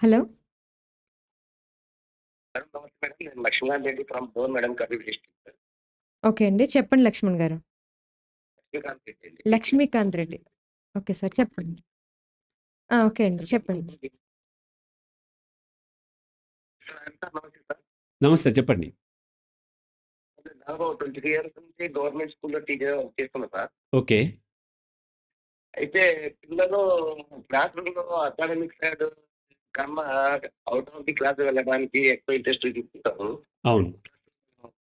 Hello. Madam Reddy from door madam district. Okay అండి. చెప్పండి లక్ష్మణ్ గారు. లక్ష్మీకాంత్ రెడ్డి అండి. లక్ష్మీకాంత్ రెడ్డి. ఓకే సార్ చెప్పండి. ఆ! ఓకే అండి. చెప్పండి. సార్ నమస్తే చెప్పండి. దాదాపు 23 ఇయర్స్ నుంచి గవర్నమెంట్ స్కూల్‌లో వర్క్ చేస్తున్నా సార్. ఓకే. అయితే పిల్లలు క్లాస్ రూమ్‌లో అకాడమిక్ సైడ్ కన్నా ఔట్ ఆఫ్ ది క్లాస్ వెళ్ళడానికి ఎక్కువ ఇంట్రెస్ట్ చూపిస్తారు. అవును.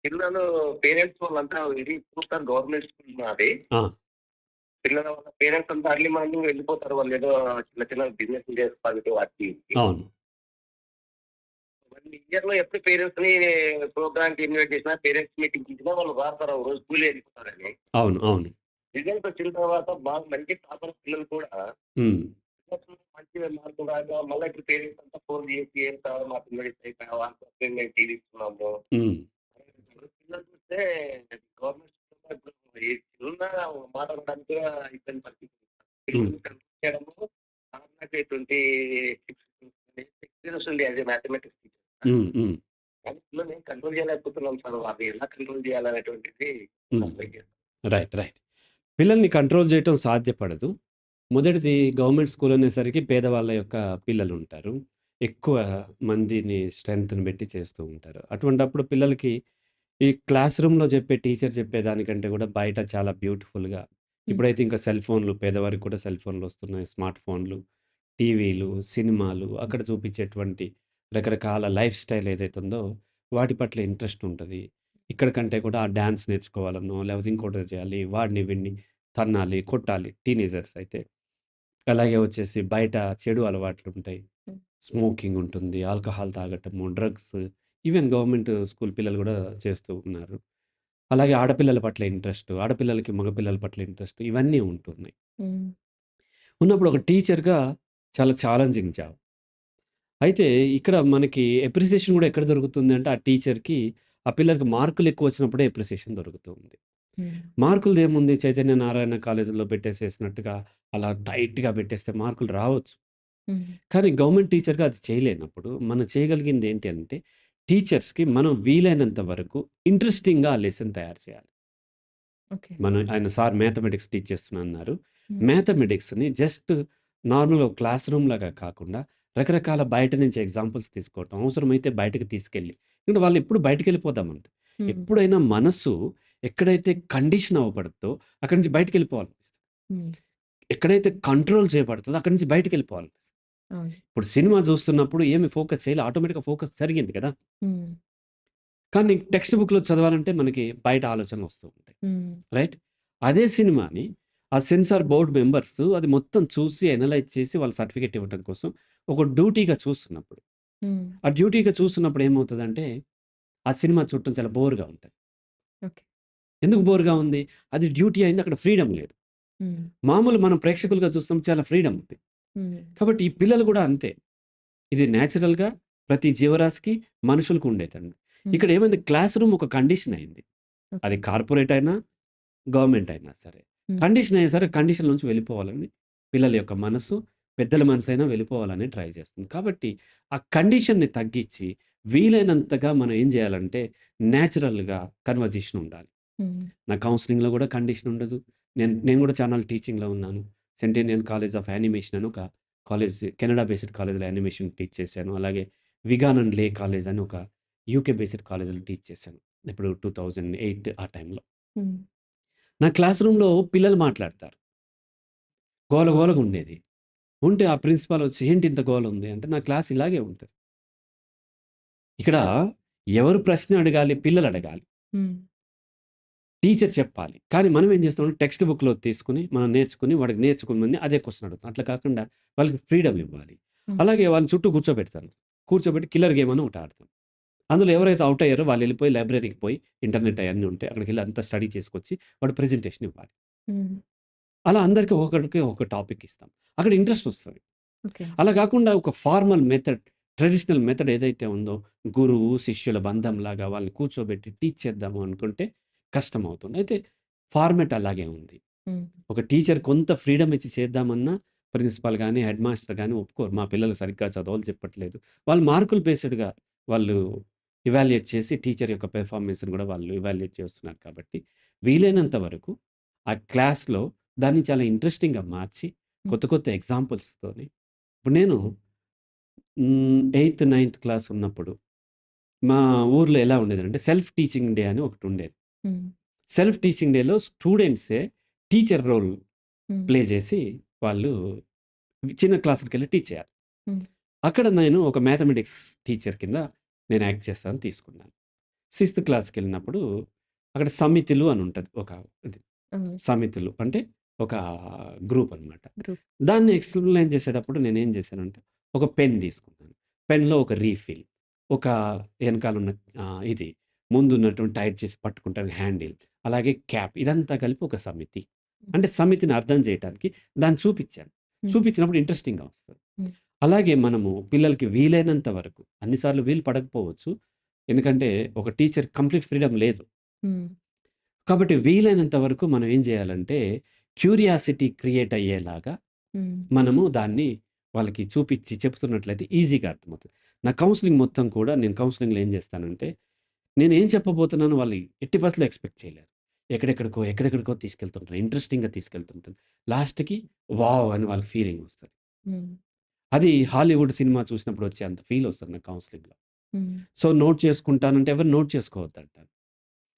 పిల్లలు పేరెంట్స్ వాళ్ళంతా ఇది చూస్తారు గవర్నమెంట్ స్కూల్ మాది. పిల్లల వాళ్ళ పేరెంట్స్ అంతా అర్లీ మార్నింగ్ వెళ్ళిపోతారు. వాళ్ళు ఏదో చిన్న చిన్న బిజినెస్ చేసుకోవడానికి వాటికి వీటికి. అవును. వన్ ఇయర్‌లో ఎప్పుడు పేరెంట్స్‌ని ప్రోగ్రామ్‌కి ఇన్వైట్ చేసినా, పేరెంట్స్ మీటింగ్ ఇచ్చినా వాళ్ళు రాస్తారు. రోజు స్కూల్ వెళ్ళిపోతారని. అవును. అవును. రిజల్ట్ వచ్చిన తర్వాత బాగా మంచి టాపర్ పిల్లలు కూడా. మంచి మళ్ళీ ఇప్పుడు పేరెంట్స్ అంతా ఫోన్ చేసి ఏం కావాలి మా పిల్లలు అయిపోయావా మేము టీవీ ఇస్తున్నాము. హ్మ్. పిల్లలు చూస్తే గవర్నమెంట్ స్కూల్‌లో ఇప్పుడు ఈ చిన్న మాట అనడానికి కూడా ఇబ్బంది పరిస్థితి. పిల్లల్ని కంట్రోల్ చేయడము నాకు 26 ఎక్స్పీరియన్స్ ఉంది as a mathematics teacher. Control చేయలేకపోతున్నాం సార్. ఎలా కంట్రోల్ చేయాలనేటువంటిది. రైట్. రైట్. పిల్లల్ని కంట్రోల్ చేయటం సాధ్యపడదు. మొదటిది గవర్నమెంట్ స్కూల్ అనేసరికి పేదవాళ్ళ యొక్క పిల్లలు ఉంటారు. ఎక్కువ మందిని స్ట్రెంగ్త్‌ని బెట్టి చేస్తూ ఉంటారు. అటువంటప్పుడు పిల్లలకి ఈ క్లాస్ రూమ్‌లో చెప్పే టీచర్ చెప్పేదానికంటే కూడా బయట చాలా బ్యూటిఫుల్‌గా. ఇప్పుడైతే ఇంకా సెల్ ఫోన్‌లు పేదవారికి కూడా సెల్ ఫోన్‌లు వస్తున్నాయి. స్మార్ట్ ఫోన్‌లు, టీవీలు, సినిమాలు అక్కడ చూపించేటువంటి రకరకాల లైఫ్ స్టైల్ ఏదైతే ఉందో వాటి పట్ల ఇంట్రెస్ట్ ఉంటది. ఇక్కడ కంటే కూడా ఆ డాన్స్ నేర్చుకోవాలనో, లేకపోతే ఇంకోటో చేయాలి. వాడిని వీడిని తన్నాలి, కొట్టాలి టీనేజర్స్ అయితే. అలాగే వచ్చేసి బయట చెడు అలవాట్లుంటాయి. హ్మ్. స్మోకింగ్ ఉంటుంది. ఆల్కహాల్ తాగటము, డ్రగ్స్ ఈవెన్ గవర్నమెంట్ స్కూల్ పిల్లలు కూడా చేస్తూ ఉన్నారు. అలాగే ఆడపిల్లల పట్ల ఇంట్రెస్ట్, ఆడపిల్లలకి మగపిల్లల పట్ల ఇంట్రెస్ట్ ఇవన్నీ ఉంటున్నాయి. ఉన్నప్పుడు ఒక టీచర్‌గా చాలా ఛాలెంజింగ్ జాబ్. అయితే ఇక్కడ మనకి అప్రిసియేషన్ కూడా ఎక్కడ దొరుకుతుంది అంటే ఆ టీచర్‌కి ఆ పిల్లలకి మార్కులు ఎక్కువ వచ్చినప్పుడే అప్రిసియేషన్ దొరుకుతూ ఉంది. హ్మ్. మార్కులదేముంది చైతన్య నారాయణ కాలేజీలో పెట్టేసేసినట్టుగా అలా టైట్‌గా పెట్టేస్తే మార్కులు రావచ్చు. కానీ గవర్నమెంట్ టీచర్‌గా అది చేయలేనప్పుడు మనం చేయగలిగింది ఏంటి అంటే టీచర్స్‌కి మనం వీలైనంత వరకు ఇంట్రెస్టింగ్‌గా ఆ లెసన్ తయారు చేయాలి. మనం ఆయన సార్ మ్యాథమెటిక్స్ టీచ్ చేస్తున్నా అన్నారు. మ్యాథమెటిక్స్‌ని జస్ట్ నార్మల్‌గా ఒక క్లాస్ రూమ్ లాగా కాకుండా రకరకాల బయట నుంచి ఎగ్జాంపుల్స్ తీసుకోవటం. అవసరమైతే బయటకి తీసుకెళ్ళి ఎందుకంటే వాళ్ళు ఎప్పుడు బయటికెళ్ళిపోదామంట. హ్మ్. ఎప్పుడైనా మనస్సు ఎక్కడైతే కండిషన్ అవ్వబడుద్దో అక్కడి నుంచి బయటికెళ్ళిపోవాలనిపిస్తది. హ్మ్. ఎక్కడైతే కంట్రోల్ చేయబడుతదో అక్కడి నుంచి బయటికెళ్ళిపోవాలనిపిస్తది. అవును. ఇప్పుడు సినిమా చూస్తున్నప్పుడు ఏమి ఫోకస్ చేయలే ఆటోమేటిక్‌గా ఫోకస్ జరిగింది కదా! కానీ టెక్స్ట్ బుక్‌లో చదవాలంటే మనకి బయట ఆలోచనలు వస్తూ ఉంటాయి. రైట్? అదే సినిమాని ఆ సెన్సార్ బోర్డ్ మెంబర్స్ అది మొత్తం చూసి అనలైజ్ చేసి వాళ్ళు సర్టిఫికేట్ ఇవ్వటం కోసం ఒక డ్యూటీగా చూస్తున్నప్పుడు. ఆ డ్యూటీగా చూస్తున్నప్పుడు ఏమవుతదంటే ఆ సినిమా చూడటం చాలా బోర్‌గా ఉంటది. ఎందుకు బోర్‌గా ఉంది? అది డ్యూటీ అయింది అక్కడ ఫ్రీడమ్ లేదు. మామూలు మనం ప్రేక్షకులుగా చూస్తాం చాలా ఫ్రీడమ్ ఉంది. కాబట్టి ఈ పిల్లలు కూడా అంతే. ఇది నేచురల్‌గా ప్రతి జీవరాశికి మనుషులకు ఉండేదండి. ఇక్కడ ఏమైంది క్లాస్ రూమ్ ఒక కండిషన్ అయింది. అది కార్పొరేట్ అయినా, గవర్నమెంట్ అయినా సరే. కండిషన్ అయ్యేసరికి సరే కండిషన్ నుంచి వెళ్ళిపోవాలని పిల్లల యొక్క మనసు, పెద్దల మనసైనా వెళ్ళిపోవాలని ట్రై చేస్తుంది. కాబట్టి ఆ కండిషన్‌ని తగ్గించి వీలైనంతగా మనం ఏం చేయాలంటే నేచురల్‌గా కన్వర్జేషన్ ఉండాలి. హ్మ్. నా కౌన్సెలింగ్‌లో కూడా కండిషన్ ఉండదు. నేను నేను కూడా చానాళ్ళు టీచింగ్‌లో ఉన్నాను. సెంటెనియల్ కాలేజ్ ఆఫ్ యానిమేషన్ అని ఒక కాలేజ్ కెనడా బేస్డ్ కాలేజ్‌లో యానిమేషన్ టీచ్ చేశాను. అలాగే విగాన్ అండ్ లే కాలేజ్ అని ఒక యూకే బేస్డ్ కాలేజ్‌లో టీచ్ చేశాను. ఇప్పుడు 2008 ఆ టైంలో. హ్మ్. నా క్లాస్ రూమ్‌లో పిల్లలు మాట్లాడతారు. గోల గోలగా ఉండేది. ఉంటే ఆ ప్రిన్సిపల్ వచ్చి "ఏంటి ఇంత గోల ఉంది?" అంటే నా క్లాస్ ఇలాగే ఉంటది. ఇక్కడ ఎవరు ప్రశ్న అడగాలి? పిల్లలు అడగాలి. హ్మ్. టీచర్ చెప్పాలి. కానీ మనం ఏం చేస్తామంటే టెక్స్ట్ బుక్‌లో తీసుకొని మనం నేర్చుకొని వాడికి నేర్చుకోమని అదే క్వెషన్ అడుగుతాం. అట్లా కాకుండా వాళ్ళకి ఫ్రీడమ్ ఇవ్వాలి. అలాగే వాళ్ళ చుట్టూ కూర్చోబెడతాను. కూర్చోబెట్టి కిల్లర్ గేమ్ అని ఒకటి ఆడతాం. అందులో ఎవరైతే ఔట్ అయ్యారో వాళ్ళు వెళ్ళిపోయి లైబ్రరీకి పోయి ఇంటర్నెట్ అయన్నీ ఉంటాయి. అక్కడికెళ్ళి అంతా స్టడీ చేసుకొచ్చి వాడు ప్రెజెంటేషన్ ఇవ్వాలి. అలా అందరికి ఒకరికి ఒక టాపిక్ ఇస్తాం. అక్కడ ఇంట్రెస్ట్ వస్తది. అలా కాకుండా ఒక ఫార్మల్ మెథడ్ ట్రెడిషనల్ మెథడ్ ఏదైతే ఉందో గురువు, శిష్యుల బంధంలాగా వాళ్ళని కూర్చోబెట్టి టీచ్ చేద్దాము అనుకుంటే కష్టమవుతుంది. అయితే ఫార్మాట్ అలాగే ఉంది. ఒక టీచర్ కొంత ఫ్రీడమ్ ఇచ్చి చేద్దామన్నా ప్రిన్సిపల్ గాని, హెడ్ మాస్టర్ గాని ఒప్పుకోరు. మా పిల్లలు సరిగ్గా చదవలు చెప్పట్లేదు. వాళ్ళు మార్కులు బేస్డ్‌గా వాళ్ళు ఇవాల్యుయేట్ చేసి టీచర్ యొక్క పెర్ఫార్మన్స్‌ని గూడా వాళ్ళు ఇవాల్యుయేట్ చేస్తున్నారు కాబట్టి, వీలైనంత వరకు ఆ క్లాస్‌లో దాన్ని చాలా ఇంట్రెస్టింగ్‌గా మార్చి. కొత్త కొత్త ఎగ్జాంపుల్స్‌తోని ఇప్పుడు నేను. ఎయిత్, నైన్త్ క్లాస్ ఉన్నప్పుడు మా ఊర్లో ఎలా ఉండేదంటే సెల్ఫ్ టీచింగ్ డే అని ఒకటుండేది. హ్మ్. సెల్ఫ్ టీచింగ్ డేలో స్టూడెంట్సే టీచర్ రోల్. ప్లే చేసి వాళ్ళు చిన్న క్లాసులకెళ్ళి టీచ్ చేయాలి. అక్కడ నేను ఒక మ్యాథమెటిక్స్ టీచర్ కింద నేను యాక్ట్ చేస్తానని తీసుకున్నాను. సిక్స్త్ క్లాస్‌కెళ్ళినప్పుడు అక్కడ సమితులు అని ఉంటది. ఒక ఇది. సమితులు అంటే ఒక గ్రూప్ అనమాట. దాన్ని ఎక్స్‌ప్లెయిన్ చేసేటప్పుడు నేనేం చేశానంటే ఒక పెన్ తీసుకున్నాను. పెన్‌లో ఒక రీఫిల్, ఒక ఎనకాలున్న ఆహ్, ఇది ముందున్నటువంటి టైట్ చేసి పట్టుకుంటానికి హ్యాండిల్, అలాగే క్యాప్ ఇదంతా కలిపి ఒక సమితి. అంటే సమితిని అర్థం చేయటానికి దాన్ని చూపిచ్చాను. హ్మ్. చూపించినప్పుడు ఇంట్రెస్టింగ్‌గా వస్తది. అలాగే మనము పిల్లలకి వీలైనంత వరకు అన్ని సార్లు వీలు పడకపోవచ్చు. ఎందుకంటే ఒక టీచర్ కంప్లీట్ ఫ్రీడమ్ లేదు. కాబట్టి వీలైనంత వరకు మనం ఏం చేయాలంటే క్యూరియాసిటీ క్రియేట్ అయ్యేలాగా. మనము దాన్ని వాళ్ళకి చూపిచ్చి చెప్తున్నట్లయితే ఈజీగా అర్థమవుతది. నా కౌన్సెలింగ్ మొత్తం కూడా నేను కౌన్సెలింగ్‌లో ఏం చేస్తానంటే నేనేం చెప్పబోతున్నానో వాళ్ళు ఎట్టి పరిస్థితిలో ఎక్స్‌పెక్ట్ చేయలేరు. ఎక్కడెక్కడికో, ఎక్కడెక్కడికో తీసుకెళ్తుంటాను. ఇంట్రెస్టింగ్‌గా తీసుకెళ్తుంటాను. లాస్ట్‌కి వావ్! అని వాళ్ళకి ఫీలింగ్ వస్తది. అది హాలీవుడ్ సినిమా చూసినప్పుడు వచ్చే అంత ఫీల్ వస్తది నాకు కౌన్సెలింగ్‌లో. సో, నోట్ చేసుకుంటానంటే ఎవరు నోట్ చేసుకోవద్దంటాను.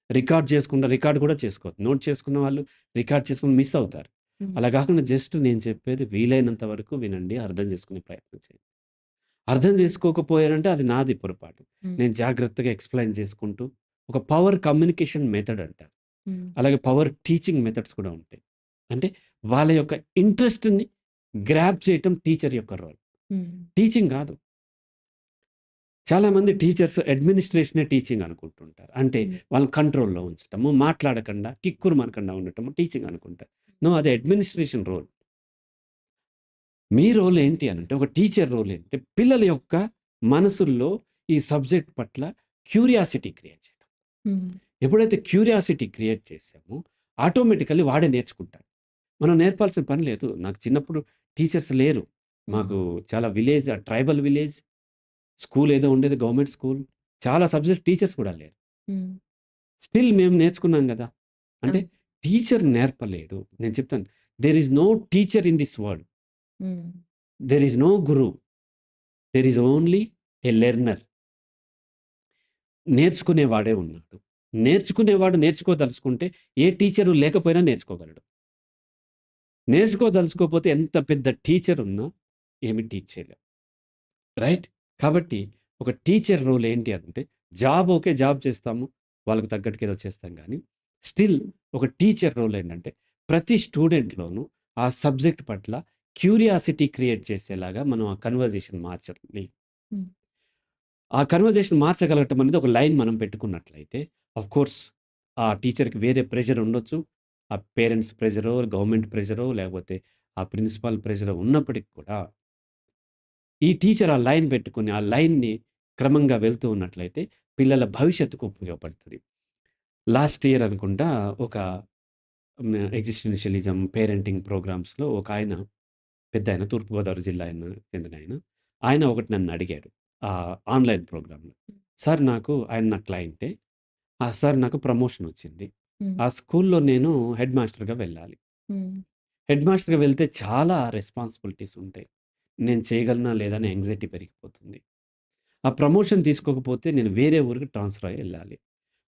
రికార్డ్ చేసుకుంటా రికార్డ్ కూడా చేసుకోవద్దు. నోట్ చేసుకున్న వాళ్ళు రికార్డ్ చేసుకొని మిస్ అవుతారు. అలా కాకుండా జస్ట్ నేను చెప్పేది వీలైనంత వరకు వినండి. అర్థం చేసుకునే ప్రయత్నం చేయండి. అర్థం చేసుకోకపోయారంటే అది నాది పొరపాటు. నేను జాగ్రత్తగా ఎక్స్‌ప్లెయిన్ చేసుకుంటూ ఒక పవర్ కమ్యూనికేషన్ మెథడ్ అంటారు. అలాగే పవర్ టీచింగ్ మెథడ్స్ కూడా ఉంటాయి. అంటే వాళ్ళ యొక్క ఇంట్రెస్ట్‌ని గ్రాబ్ చేయటం టీచర్ యొక్క రోల్. టీచింగ్ కాదు. చాలామంది టీచర్స్ అడ్మినిస్ట్రేషనే టీచింగ్ అనుకుంటుంటారు. అంటే. వాళ్ళని కంట్రోల్‌లో ఉంచటము, మాట్లాడకుండా, కిక్కురుమనకుండా ఉండటము టీచింగ్ అనుకుంటారు. నో అది అడ్మినిస్ట్రేషన్ రోల్. మీ రోల్ ఏంటి అనంటే ఒక టీచర్ రోల్ ఏంటంటే పిల్లల యొక్క మనసుల్లో ఈ సబ్జెక్ట్ పట్ల క్యూరియాసిటీ క్రియేట్ చేయడం. ఎప్పుడైతే క్యూరియాసిటీ క్రియేట్ చేసామో ఆటోమేటికల్లీ వాడే నేర్చుకుంటాడు. మనం నేర్పాల్సిన పని లేదు. నాకు చిన్నప్పుడు టీచర్స్ లేరు. మాకు చాలా విలేజ్ ట్రైబల్ విలేజ్. స్కూల్ ఏదో ఉండేది గవర్నమెంట్ స్కూల్. చాలా సబ్జెక్ట్ టీచర్స్ కూడా లేరు. స్టిల్ మేము నేర్చుకున్నాం గదా! అంటే. టీచర్ నేర్పలేడు. నేను చెప్తాను. There is no teacher in this world. There is no guru. There is only a learner. నేర్చుకునేవాడే ఉన్నాడు. నేర్చుకునేవాడు నేర్చుకోదలుచుకుంటే ఏ టీచరు లేకపోయినా నేర్చుకోగలడు. నేర్చుకోదలుచుకోకపోతే ఎంత పెద్ద టీచర్ ఉన్నా ఏమి టీచ్ చేయలేం. రైట్? కాబట్టి ఒక టీచర్ రోల్ ఏంటి అంటే జాబ్ ఓకే. జాబ్ చేస్తాము. వాళ్ళకి తగ్గట్టుకు ఏదో చేస్తాం కానీ స్టిల్ ఒక టీచర్ రోల్ ఏంటంటే ప్రతి స్టూడెంట్‌లోనూ ఆ సబ్జెక్ట్ పట్ల క్యూరియాసిటీ క్రియేట్ చేసేలాగా మనం ఆ కన్వర్జేషన్ మార్చాలి. ఆ కన్వర్జేషన్ మార్చగలగటం అనేది ఒక లైన్ మనం పెట్టుకున్నట్లయితే ఆఫ్‌కోర్స్ ఆ టీచర్‌కి వేరే ప్రెషర్ ఉండొచ్చు. ఆ పేరెంట్స్ ప్రెషరో, గవర్నమెంట్ ప్రెషరో లేకపోతే ఆ ప్రిన్సిపల్ ప్రెషరో ఉన్నప్పటికి కూడా ఈ టీచర్ ఆ లైన్ పెట్టుకొని, ఆ లైన్‌ని క్రమంగా వెళ్తూ ఉన్నట్లయితే పిల్లల భవిష్యత్తుకు ఉపయోగపడుతది. లాస్ట్ ఇయర్ అనుకుంటా ఒక. ఎగ్జిస్టెన్షియలిజం, పేరెంటింగ్ ప్రోగ్రామ్స్‌లో ఒకాయన పెద్దాయన తూర్పుగోదావరి జిల్లా ఆయన చెందినాయన. ఆయన ఒకటి నన్ను అడిగాడు. ఆహ్, ఆన్‌లైన్ ప్రోగ్రామ్‌లో. సార్ నాకు ఆయన నా క్లయింటే. ఆ! సార్ నాకు ప్రమోషన్ వచ్చింది. ఆ స్కూల్‌లో నేను హెడ్ మాస్టర్‌గా వెళ్ళాలి. హెడ్ మాస్టర్‌గా వెళ్తే చాలా రెస్పాన్సిబిలిటీస్ ఉంటాయి. నేను చేయగలనా లేదా అని యాంగ్జైటీ పెరిగిపోతుంది. ఆ ప్రమోషన్ తీసుకోకపోతే నేను వేరే ఊరికి ట్రాన్స్‌ఫర్ అయ్యి ఎళ్ళాలి.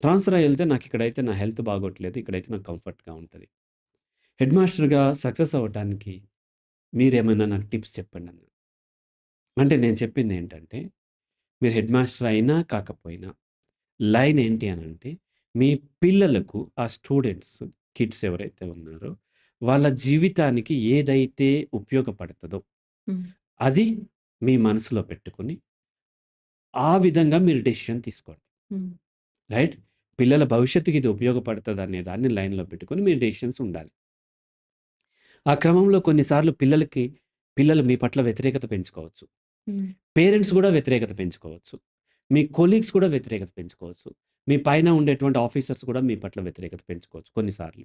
ట్రాన్స్‌ఫర్ అయ్యి ఎళ్తే నాకు ఇక్కడైతే నా హెల్త్ బాగోట్లేదు. ఇక్కడైతే నాకు కంఫర్ట్‌గా ఉంటది. హెడ్ మాస్టర్‌గా సక్సెస్ అవ్వటానికి మీరేమైనా నాకు టిప్స్ చెప్పండన్నాను. అంటే నేను చెప్పిందేంటంటే, మీరు హెడ్ మాస్టర్ అయినా కాకపోయినా లైన్ ఏంటి అనంటే, మీ పిల్లలకు ఆ స్టూడెంట్స్, కిడ్స్ ఎవరైతే ఉన్నారో వాళ్ళ జీవితానికి ఏదైతే ఉపయోగపడతదో. అది మీ మనసులో పెట్టుకొని ఆ విధంగా మీరు డెసిషన్ తీసుకోండి. రైట్? పిల్లల భవిష్యత్తుకి ఇది ఉపయోగపడతదనే దాన్ని లైన్‌లో పెట్టుకొని మీ డెసిషన్స్ ఉండాలి. ఆ క్రమంలో కొన్నిసార్లు పిల్లలకి పిల్లలు మీ పట్ల వ్యతిరేకత పెంచుకోవచ్చు. పేరెంట్స్ గూడా వ్యతిరేకత పెంచుకోవచ్చు. మీ కొలీగ్స్ కూడా వ్యతిరేకత పెంచుకోవచ్చు. మీ పైన ఉండేటువంటి ఆఫీసర్స్ కూడా మీ పట్ల వ్యతిరేకత పెంచుకోవచ్చు కొన్నిసార్లు.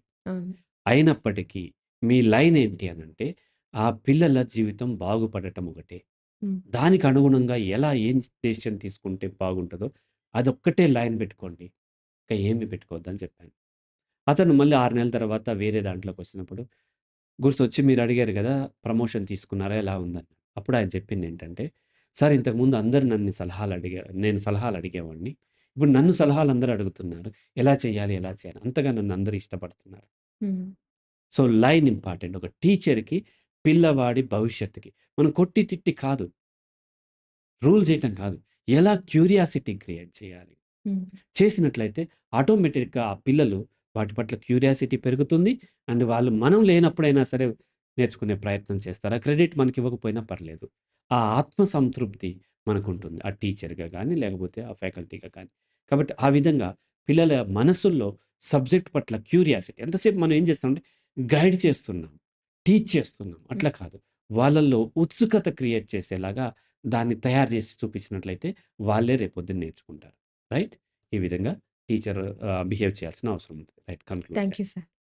అయినప్పటికీ మీ లైన్ ఏంటి అనంటే, ఆ పిల్లల జీవితం బాగుపడటం ఒకటే. దానికి అనుగుణంగా ఎలా ఏం డెసిషన్ తీసుకుంటే బాగుంటదో అదొక్కటే లైన్ పెట్టుకోండి. ఇంకా ఏమి పెట్టుకోవద్దని చెప్పాను. అతను మళ్ళీ 6 నెలల తర్వాత వేరే దాంట్లోకొచ్చినప్పుడు గుర్తొచ్చి మీరు అడిగారు గదా! ప్రమోషన్ తీసుకున్నారా? ఎలా ఉందని. అప్పుడు ఆయన చెప్పిందేంటంటే, "సార్ ఇంతకుముందు అందరూ నన్ను సలహాలు అడిగా నేను సలహాలు అడిగేవాడిని. ఇప్పుడు నన్ను సలహాలు అందరూ అడుగుతున్నారు. ఎలా చేయాలి? ఎలా చేయాలి? అంతగా నన్ను అందరూ ఇష్టపడుతున్నారు." So, line important. ఒక టీచర్‌కి పిల్లవాడి భవిష్యత్తుకి మనం కొట్టి తిట్టి కాదు. రూల్ చేయటం కాదు. ఎలా క్యూరియాసిటీ క్రియేట్ చేయాలి. చేసినట్లయితే ఆటోమేటిక్‌గా ఆ పిల్లలు వాటి పట్ల క్యూరియాసిటీ పెరుగుతుంది. అండ్ వాళ్ళు మనం లేనప్పుడైనా సరే నేర్చుకునే ప్రయత్నం చేస్తారు. ఆ క్రెడిట్ మనకి ఇవ్వకపోయినా పర్లేదు. ఆ ఆత్మ సంతృప్తి మనకు ఉంటుంది ఆ టీచర్‌గా కానీ లేకపోతే ఆ ఫ్యాకల్టీగా కానీ. కాబట్టి ఆ విధంగా పిల్లల మనసుల్లో సబ్జెక్ట్ పట్ల క్యూరియాసిటీ ఎంతసేపు మనం ఏం చేస్తామంటే గైడ్ చేస్తున్నాం. టీచ్ చేస్తున్నాం. అట్లా కాదు. వాళ్ళల్లో ఉత్సుకత క్రియేట్ చేసేలాగా దాన్ని తయారు చేసి చూపించినట్లయితే వాళ్ళే రేపొద్దున నేర్చుకుంటారు. రైట్? ఈ విధంగా టీచర్ బిహేవ్ చేయాల్సిన అవసరం ఉంది. రైట్. కన్క్లూడ్ చేయండి. You sir.